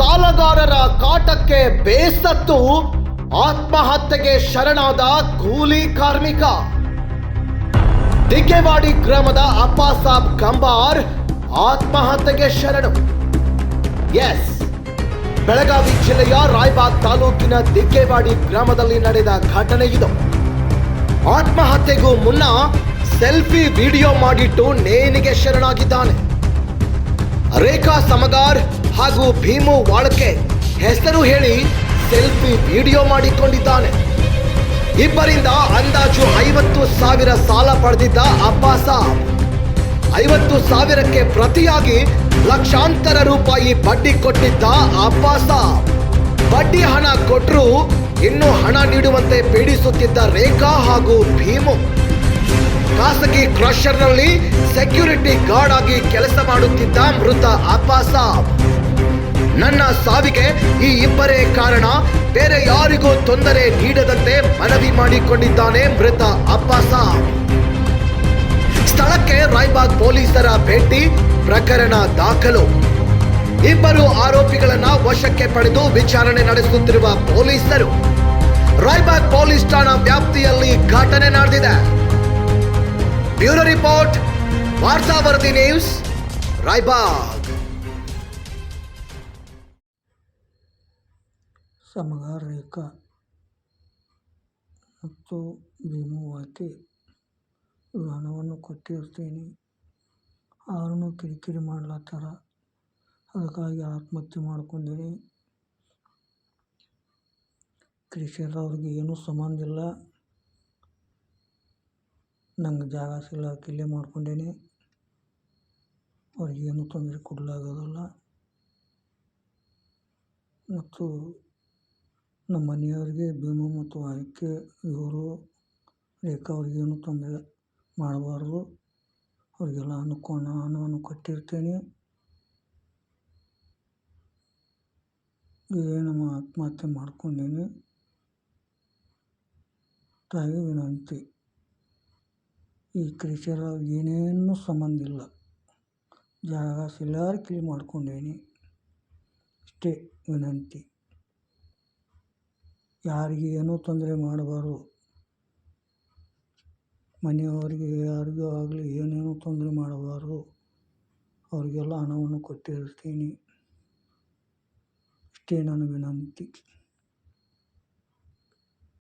ಸಾಲಗಾರರ ಕಾಟಕ್ಕೆ ಬೇಸತ್ತು ಆತ್ಮಹತ್ಯೆಗೆ ಶರಣಾದ ಕೂಲಿ ಕಾರ್ಮಿಕ. ದಿಗ್ಗೆವಾಡಿ ಗ್ರಾಮದ ಅಪ್ಪಾಸಾಬ್ ಕಂಬಾರ್ ಆತ್ಮಹತ್ಯೆಗೆ ಶರಣು. ಎಸ್. ಬೆಳಗಾವಿ ಜಿಲ್ಲೆಯ ರಾಯಬಾಗ್ ತಾಲೂಕಿನ ದಿಗ್ಗೆವಾಡಿ ಗ್ರಾಮದಲ್ಲಿ ನಡೆದ ಘಟನೆ ಇದು. ಆತ್ಮಹತ್ಯೆಗೂ ಮುನ್ನ ಸೆಲ್ಫಿ ವಿಡಿಯೋ ಮಾಡಿಟ್ಟು ನೇಣಿಗೆ ಶರಣಾಗಿದ್ದಾನೆ. ರೇಖಾ ಸಮಗಾರ್ ಹಾಗೂ ಭೀಮು ವಾಳಕೆ ಹೆಸರು ಹೇಳಿ ಸೆಲ್ಫಿ ವಿಡಿಯೋ ಮಾಡಿಕೊಂಡಿದ್ದಾನೆ. ಇಬ್ಬರಿಂದ ಅಂದಾಜು ಐವತ್ತು ಸಾವಿರ ಸಾಲ ಪಡೆದಿದ್ದ ಅಬ್ಬಾಸ ಐವತ್ತು ಸಾವಿರಕ್ಕೆ ಪ್ರತಿಯಾಗಿ ಲಕ್ಷಾಂತರ ರೂಪಾಯಿ ಬಡ್ಡಿ ಕೊಟ್ಟಿದ್ದ ಅಬ್ಬಾಸ ಬಡ್ಡಿ ಹಣ ಕೊಟ್ಟರು ಇನ್ನೂ ಹಣ ನೀಡುವಂತೆ ಪೀಡಿಸುತ್ತಿದ್ದ ರೇಖಾ ಹಾಗೂ ಭೀಮು. ಖಾಸಗಿ ಕ್ರಷರ್ನಲ್ಲಿ ಸೆಕ್ಯೂರಿಟಿ ಗಾರ್ಡ್ ಆಗಿ ಕೆಲಸ ಮಾಡುತ್ತಿದ್ದ ಮೃತ ಅಪ್ಪಾಸಾಬ್ ನನ್ನ ಸಾವಿಗೆ ಈ ಇಬ್ಬರೇ ಕಾರಣ. ಬೇರೆ ಯಾರಿಗೂ ತೊಂದರೆ ನೀಡದಂತೆ ಮನವಿ ಮಾಡಿಕೊಂಡಿದ್ದಾನೆ ಮೃತ ಅಪ್ಪಾಸ ಸ್ಥಳಕ್ಕೆ ರಾಯ್ಬಾಗ್ ಪೊಲೀಸರ ಭೇಟಿ, ಪ್ರಕರಣ ದಾಖಲು. ಇಬ್ಬರು ಆರೋಪಿಗಳನ್ನ ವಶಕ್ಕೆ ಪಡೆದು ವಿಚಾರಣೆ ನಡೆಸುತ್ತಿರುವ ಪೊಲೀಸರು. ರಾಯ್ಬಾಗ್ ಪೊಲೀಸ್ ಠಾಣಾ ವ್ಯಾಪ್ತಿಯಲ್ಲಿ ಘಟನೆ ನಡೆದಿದೆ. ಬ್ಯೂರೋ ರಿಪೋರ್ಟ್, ವಾರ್ತಾ ವರದಿ ನ್ಯೂಸ್, ರಾಯ್ಬಾಗ್. ಸಮಗಾರ ರೇಖಾ ಮತ್ತು ವಾಕೆ ಇವ್ರು ಹಣವನ್ನು ಕೊಟ್ಟಿರ್ತೀನಿ ಅವ್ರನ್ನೂ ಕಿರಿಕಿರಿ ಮಾಡ್ಲತ್ತಾರ. ಅದಕ್ಕಾಗಿ ಆತ್ಮಹತ್ಯೆ ಮಾಡ್ಕೊಂಡೀನಿ ಕೃಷಿಯಲ್ಲಿ ಅವ್ರಿಗೆ ಏನೂ ಸಂಬಂಧ ಇಲ್ಲ ನಂಗೆ ಜಾಗ ಸಿಗ್ಲಾರ್ಕ ಇಲ್ಲೇ ಮಾಡ್ಕೊಂಡೇನೆ. ಅವ್ರಿಗೆ ಏನೂ ತೊಂದರೆ ಕೊಡಲಾಗೋದಿಲ್ಲ. ಮತ್ತು ನಮ್ಮ ಮನೆಯವರಿಗೆ ಭೀಮಾ ಮತ್ತು ಆಯ್ಕೆ ಇವರು ರೇಖಾ ಅವ್ರಿಗೇನು ತೊಂದರೆ ಮಾಡಬಾರ್ದು. ಅವರಿಗೆಲ್ಲ ಅನುಕೂಲ ಹಣವನ್ನು ಕೊಟ್ಟಿರ್ತೀನಿ ಏನು ಆತ್ಮಹತ್ಯೆ ಮಾಡ್ಕೊಂಡೀನಿ. ತಾಯಿ ವಿನಂತಿ, ಈ ಕ್ರಿಶರ ಏನೇನು ಸಂಬಂಧ ಇಲ್ಲ. ಜಾಗ ಕ್ಲೀನ್ ಮಾಡ್ಕೊಂಡೀನಿ. ಇಷ್ಟೇ ವಿನಂತಿ. ಯಾರಿಗೆ ಏನೂ ತೊಂದರೆ ಮಾಡಬಾರ್ದು. ಮನೆಯವರಿಗೆ, ಯಾರಿಗೂ ಆಗಲಿ ಏನೇನೂ ತೊಂದರೆ ಮಾಡಬಾರ್ದು. ಅವರಿಗೆಲ್ಲ ಹಣವನ್ನು ಕೊಟ್ಟಿರ್ತೀನಿ. ಇಷ್ಟೇ ನನ್ನ ವಿನಂತಿ.